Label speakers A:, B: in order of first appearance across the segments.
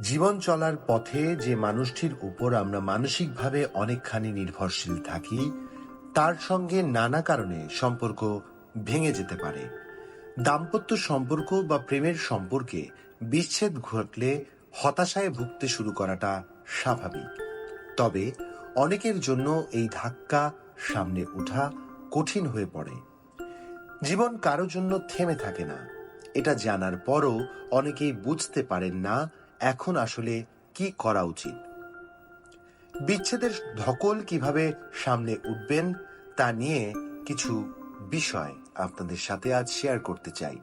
A: জীবন চলার পথে যে মানুষটির উপর আমরা মানসিকভাবে অনেকখানি নির্ভরশীল থাকি, তার সঙ্গে নানা কারণে সম্পর্ক ভেঙে যেতে পারে। দাম্পত্য সম্পর্ক বা প্রেমের সম্পর্কে বিচ্ছেদ ঘটলে হতাশায় ভুগতে শুরু করাটা স্বাভাবিক। তবে অনেকের জন্য এই ধাক্কা সামনে ওঠা কঠিন হয়ে পড়ে। জীবন কারও জন্য থেমে থাকে না। এটা জানার পরও অনেকেই বুঝতে পারেন না এখন আসলে কি করা উচিত? বিচ্ছেদের ধকল কীভাবে সামনে উঠবেন তা নিয়ে কিছু বিষয় আপনাদের সাথে আজ শেয়ার করতে চাই।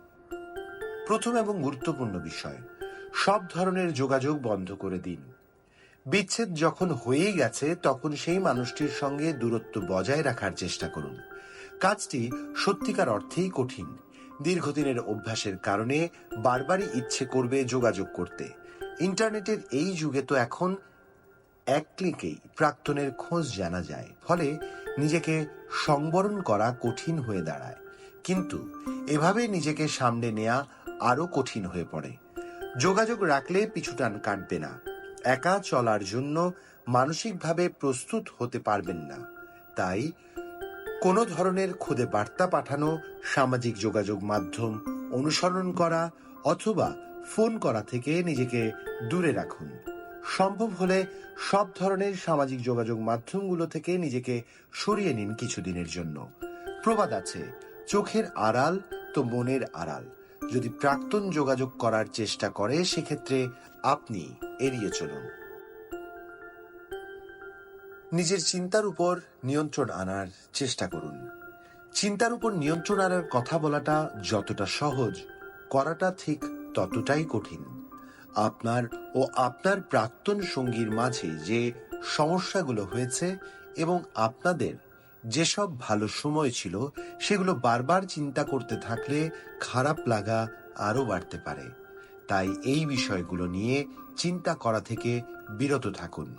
A: প্রথম এবং গুরুত্বপূর্ণ বিষয়, সব ধরনের যোগাযোগ বন্ধ করে দিন। বিচ্ছেদ যখন হয়েই গেছে, তখন সেই মানুষটির সঙ্গে দূরত্ব বজায় রাখার চেষ্টা করুন। কাজটি সত্যিকার অর্থেই কঠিন। দীর্ঘদিনের অভ্যাসের কারণে বারবারই ইচ্ছে করবে যোগাযোগ করতে। ইন্টারনেটের এই যুগে তো এখন এক ক্লিকেই প্রাক্তনের খোঁজ জানা যায়, ফলে নিজেকে সংবরণ করা কঠিন হয়ে দাঁড়ায়। কিন্তু এভাবে নিজেকে সামনে নেয়া আরও কঠিন হয়ে পড়ে। যোগাযোগ রাখলে পিছুটান কাটবে না। একা চলার জন্য মানসিকভাবে প্রস্তুত হতে পারবেন না। তাই কোনো ধরনের খুদে বার্তা পাঠানো, সামাজিক যোগাযোগ মাধ্যম অনুসরণ করা, অথবা ফোন করা থেকে নিজেকে দূরে রাখুন। সম্ভব হলে সব ধরনের সামাজিক যোগাযোগ মাধ্যমগুলো থেকে নিজেকে সরিয়ে নিন কিছুদিনের জন্য। প্রবাদ আছে, চোখের আড়াল তো মনের আড়াল। যদি প্রাক্তন যোগাযোগ করার চেষ্টা করে, সেক্ষেত্রে আপনি এড়িয়ে চলুন। নিজের চিন্তার উপর নিয়ন্ত্রণ আনার চেষ্টা করুন। চিন্তার উপর নিয়ন্ত্রণ আনার কথা বলাটা যতটা সহজ, করাটা ঠিক ততটাই কঠিন। আপনার ও আপনার প্রাক্তন সঙ্গীর মাঝে যে সমস্যাগুলো হয়েছে এবং আপনাদের যেসব ভালো সময় ছিল, সেগুলো বারবার চিন্তা করতে থাকলে খারাপ লাগা আরও বাড়তে পারে। তাই এই বিষয়গুলো নিয়ে চিন্তা করা থেকে বিরত থাকুন।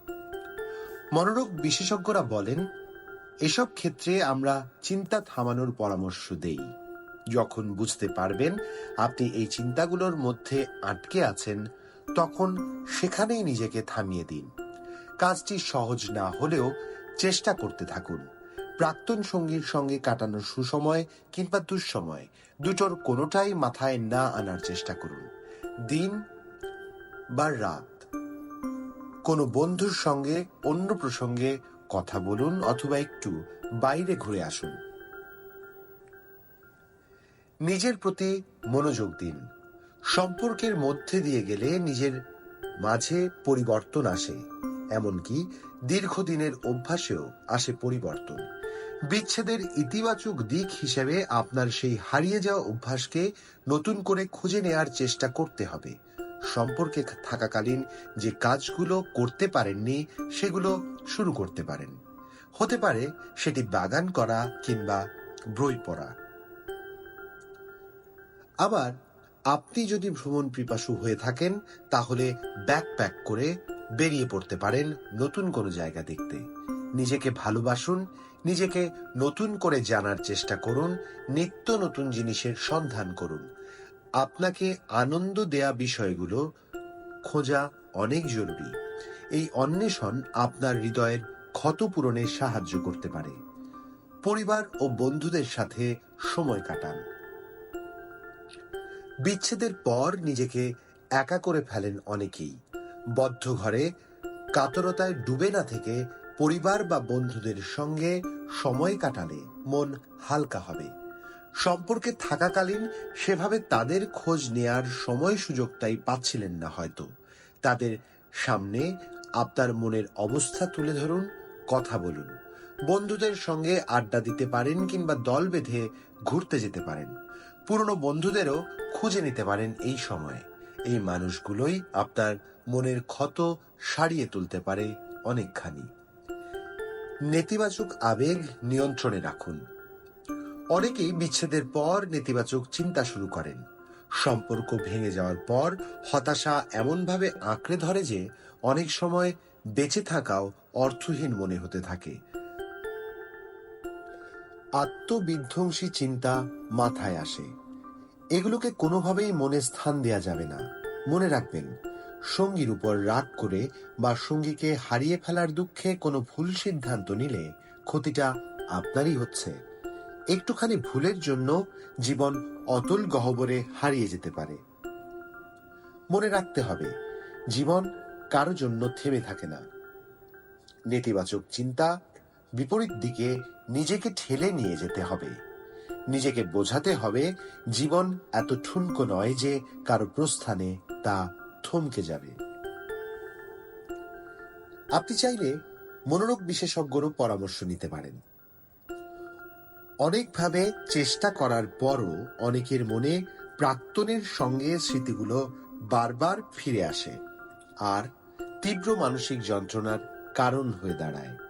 A: মনোরোগ বিশেষজ্ঞরা বলেন, এসব ক্ষেত্রে আমরা চিন্তা থামানোর পরামর্শ দেই। যখন বুঝতে পারবেন আপনি এই চিন্তাগুলোর মধ্যে আটকে আছেন, তখন সেখানেই নিজেকে থামিয়ে দিন। কাজটি সহজ না হলেও চেষ্টা করতে থাকুন। প্রাক্তন সঙ্গীর সঙ্গে কাটানো সুসময় কিংবা দুঃসময় দুটোর কোনোটাই মাথায় না আনার চেষ্টা করুন। দিন বা রাত। কোনো বন্ধুর সঙ্গে, অন্য প্রসঙ্গে কথা বলুন অথবা একটু বাইরে ঘুরে আসুন। নিজের প্রতি মনোযোগ দিন। সম্পর্কের মধ্যে দিয়ে গেলে নিজের মাঝে পরিবর্তন আসে। এমনকি দীর্ঘদিনের অভ্যাসেও আসে পরিবর্তন। বিচ্ছেদের ইতিবাচক দিক হিসেবে আপনার সেই হারিয়ে যাওয়া অভ্যাসকে নতুন করে খুঁজে নেয়ার চেষ্টা করতে হবে। সম্পর্কে থাকাকালীন যে কাজগুলো করতে পারেননি, সেগুলো শুরু করতে পারেন। হতে পারে সেটি বাগান করা কিংবা বই পড়া। আবার আপনি যদি ভ্রমণ পিপাসু হয়ে থাকেন, তাহলে ব্যাকপ্যাক করে বেরিয়ে পড়তে পারেন নতুন কোনো জায়গা দেখতে। নিজেকে ভালোবাসুন, নিজেকে নতুন করে জানার চেষ্টা করুন, নিত্য নতুন জিনিসের সন্ধান করুন। আপনাকে আনন্দ দেয়া বিষয়গুলো খোঁজা অনেক জরুরি। এই অন্বেষণ আপনার হৃদয়ের ক্ষত পূরণে সাহায্য করতে পারে। পরিবার ও বন্ধুদের সাথে সময় কাটান। বিচ্ছেদের পর নিজেকে একা করে ফেলেন অনেকেই। বদ্ধ ঘরে, কাতরতায় ডুবে না থেকে পরিবার বা বন্ধুদের সঙ্গে সময় কাটালে মন হালকা হবে। সম্পর্কে থাকাকালীন সেভাবে তাদের খোঁজ নেয়ার সময় সুযোগটাই পাচ্ছিলেন না হয়তো। তাদের সামনে আপনার মনের অবস্থা তুলে ধরুন, কথা বলুন। বন্ধুদের সঙ্গে আড্ডা দিতে পারেন কিংবা দল বেঁধে ঘুরতে যেতে পারেন। পুরনো বন্ধুদেরও খুঁজে নিতে পারেন এই সময়ে। এই মানুষগুলোই আপনার মনের ক্ষত সারিয়ে তুলতে পারে অনেকখানি। নেতিবাচক আবেগ নিয়ন্ত্রণে রাখুন। অনেকেই বিচ্ছেদের পর নেতিবাচক চিন্তা শুরু করেন। সম্পর্ক ভেঙে যাওয়ার পর হতাশা এমনভাবে আঁকড়ে ধরে যে অনেক সময় বেঁচে থাকাও অর্থহীন মনে হতে থাকে। আত্মবিধ্বংসী চিন্তা মাথায় আসে। এগুলোকে কোনোভাবেই মনে স্থান দেয়া যাবে না। মনে রাখবেন, সঙ্গীর উপর রাগ করে বা সঙ্গীকে হারিয়ে ফেলার দুঃখে কোনো ভুল সিদ্ধান্ত নিলে ক্ষতিটা আপনারই হচ্ছে। একটুখানি ভুলের জন্য জীবন অতুল গহ্বরে হারিয়ে যেতে পারে। মনে রাখতে হবে, জীবন কারও জন্য থেমে থাকে না। নেতিবাচক চিন্তা বিপরীত দিকে নিজেকে ঠেলে নিয়ে যেতে হবে। নিজেকে বোঝাতে হবে জীবন এত ঠুনকো নয় যে কারও প্রস্থানে তা থমকে যাবে। আপনি চাইলে মনোরোগ বিশেষজ্ঞরও পরামর্শ নিতে পারেন। অনেকভাবে চেষ্টা করার পরও অনেকের মনে প্রাক্তনের সঙ্গে স্মৃতিগুলো বারবার ফিরে আসে, আর তীব্র মানসিক যন্ত্রণার কারণ হয়ে দাঁড়ায়।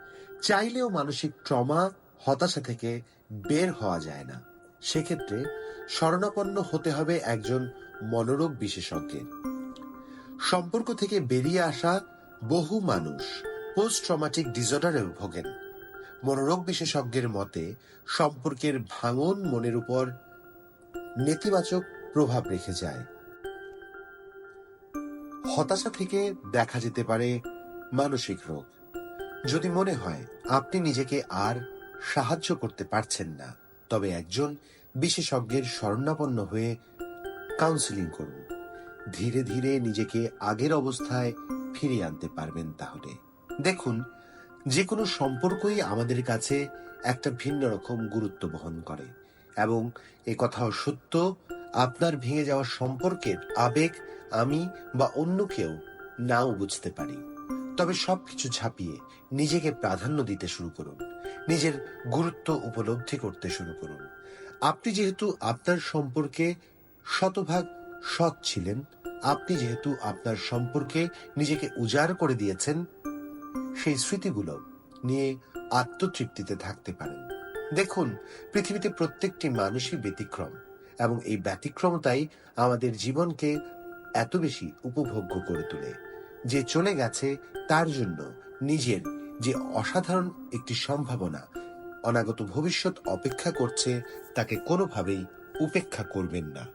A: চাইলেও মানসিক ট্রমা, হতাশা থেকে বের হওয়া যায় না। সেক্ষেত্রে শরণাপন্ন হতে হবে একজন মনোরোগ বিশেষজ্ঞের সম্পর্ক থেকে বেরিয়ে আসা বহু মানুষ পোস্ট ট্রমাটিক ডিসঅর্ডারেও ভোগেন। মনোরোগ বিশেষজ্ঞের মতে, সম্পর্কের ভাঙন মনের উপর নেতিবাচক প্রভাব রেখে যায়। হতাশা থেকে দেখা যেতে পারে মানসিক রোগ। যদি মনে হয় আপনি নিজেকে আর সাহায্য করতে পারছেন না, তবে একজন বিশেষজ্ঞের শরণাপন্ন হয়ে কাউন্সিলিং করুন। ধীরে ধীরে নিজেকে আগের অবস্থায় ফিরিয়ে আনতে পারবেন তাহলে। দেখুন যে কোনো সম্পর্কই আমাদের কাছে একটা ভিন্ন রকম গুরুত্ব বহন করে এবং এ কথাও সত্য, আপনার ভেঙে যাওয়া সম্পর্কের আবেগ আমি বা অন্য কেউ নাও বুঝতে পারি। তবে সবকিছু ঝাঁপিয়ে নিজেকে প্রাধান্য দিতে শুরু করুন। নিজের গুরুত্ব উপলব্ধি করতে শুরু করুন। আপনি যেহেতু আপনার সম্পর্কে শতভাগ সৎ ছিলেন, আপনি যেহেতু আপনার সম্পর্কে নিজেকে উজাড় করে দিয়েছেন, সেই স্মৃতিগুলো নিয়ে আত্মতৃপ্তিতে থাকতে পারেন। দেখুন, পৃথিবীতে প্রত্যেকটি মানুষই ব্যতিক্রম এবং এই ব্যতিক্রমতাই আমাদের জীবনকে এত বেশি উপভোগ্য করে তোলে। যে চলে গেছে তার জন্য নিজের যে অসাধারণ একটি সম্ভাবনা, অনাগত ভবিষ্যৎ অপেক্ষা করছে, তাকে কোনোভাবেই উপেক্ষা করবেন না।